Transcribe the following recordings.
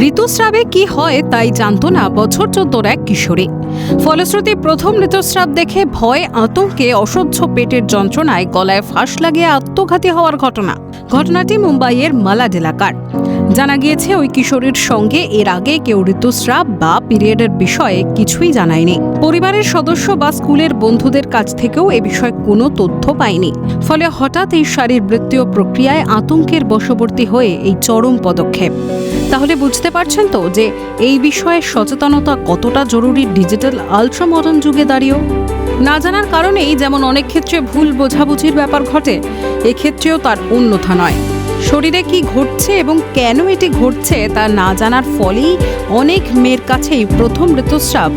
ঋতুস্রাবে কি হয় তাই জানত না বছর চোদ্দোর এক কিশোরী। ফলশ্রুতি প্রথম ঋতুস্রাব দেখে ভয়, আতঙ্কে, অসহ্য পেটের যন্ত্রণায় গলায় ফাঁস লাগিয়ে আত্মঘাতী হওয়ার ঘটনা। ঘটনাটি মুম্বাইয়ের মালাড এলাকার। জানা গিয়েছে, ওই কিশোরীর সঙ্গে এর আগে কেউ ঋতুস্রাব বা পিরিয়ডের বিষয়ে কিছুই জানায়নি। পরিবারের সদস্য বা স্কুলের বন্ধুদের কাছ থেকেও এ বিষয়ে কোনো তথ্য পায়নি। ফলে হঠাৎ এই শারীরবৃত্তীয় প্রক্রিয়ায় আতঙ্কের বশবর্তী হয়ে এই চরম পদক্ষেপ। তাহলে বুঝতে পারছেন তো যে এই বিষয়ে সচেতনতা কতটা জরুরি ডিজিটাল আলট্রা মডার্ন যুগে দাঁড়িয়েও? না জানার কারণেই যেমন অনেক ক্ষেত্রে ভুল বোঝাবুঝির ব্যাপার ঘটে, এক্ষেত্রেও তার অন্যথা নয়। শরীরে কি ঘটছে এবং কেন এটি ঘটছে তা না জানার ফলেই অনেক মেয়ের কাছেই প্রথম ঋতুস্রাব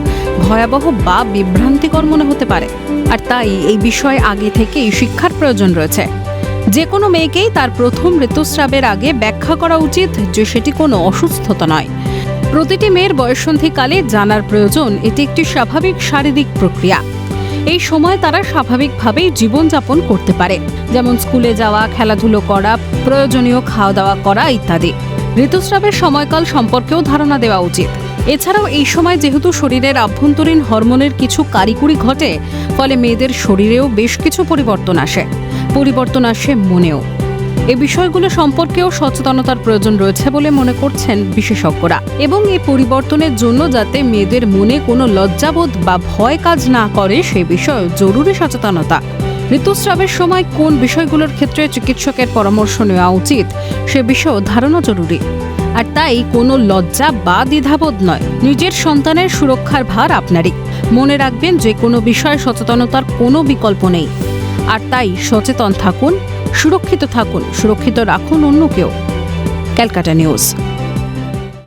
ভয়াবহ বা বিভ্রান্তিকর মনে হতে পারে। আর তাই এই বিষয়ে আগে থেকেই শিক্ষার প্রয়োজন রয়েছে। যে কোনো মেয়েকেই তার প্রথম ঋতুস্রাবের আগে ব্যাখ্যা করা উচিত যে সেটি কোনো অসুস্থতা নয়। প্রতিটি মেয়ের বয়সন্ধিকালে জানার প্রয়োজন, এটি একটি স্বাভাবিক শারীরিক প্রক্রিয়া। এই সময় তারা স্বাভাবিকভাবেই জীবনযাপন করতে পারে, যেমন স্কুলে যাওয়া, খেলাধুলো করা, প্রয়োজনীয় খাওয়া দাওয়া করা ইত্যাদি। ঋতুস্রাবের সময়কাল সম্পর্কেও ধারণা দেওয়া উচিত। এছাড়াও এই সময় যেহেতু শরীরের আভ্যন্তরীণ হরমোনের কিছু কারিকুরি ঘটে, ফলে মেয়েদের শরীরেও বেশ কিছু পরিবর্তন আসে। পরিবর্তন আসে মনেও। এ বিষয়গুলো সম্পর্কেও সচেতনতার প্রয়োজন রয়েছে বলে মনে করছেন বিশেষজ্ঞরা। এবং এই পরিবর্তনের জন্য যাতে মেয়েদের মনে কোনো লজ্জাবোধ বা ভয় কাজ না করে, সে বিষয়ে জরুরি সচেতনতা। ঋতুস্রাবের সময় কোন বিষয়গুলোর ক্ষেত্রে চিকিৎসকের পরামর্শ নেওয়া উচিত, সে বিষয়েও ধারণা জরুরি। আর তাই কোনো লজ্জা বা দ্বিধাবোধ নয়। নিজের সন্তানের সুরক্ষার ভার আপনারই। মনে রাখবেন যে কোনো বিষয়ে সচেতনতার কোনো বিকল্প নেই। আর তাই সচেতন থাকুন, সুরক্ষিত থাকুন, সুরক্ষিত রাখুন অন্যকেও ক্যালকাটা নিউজ।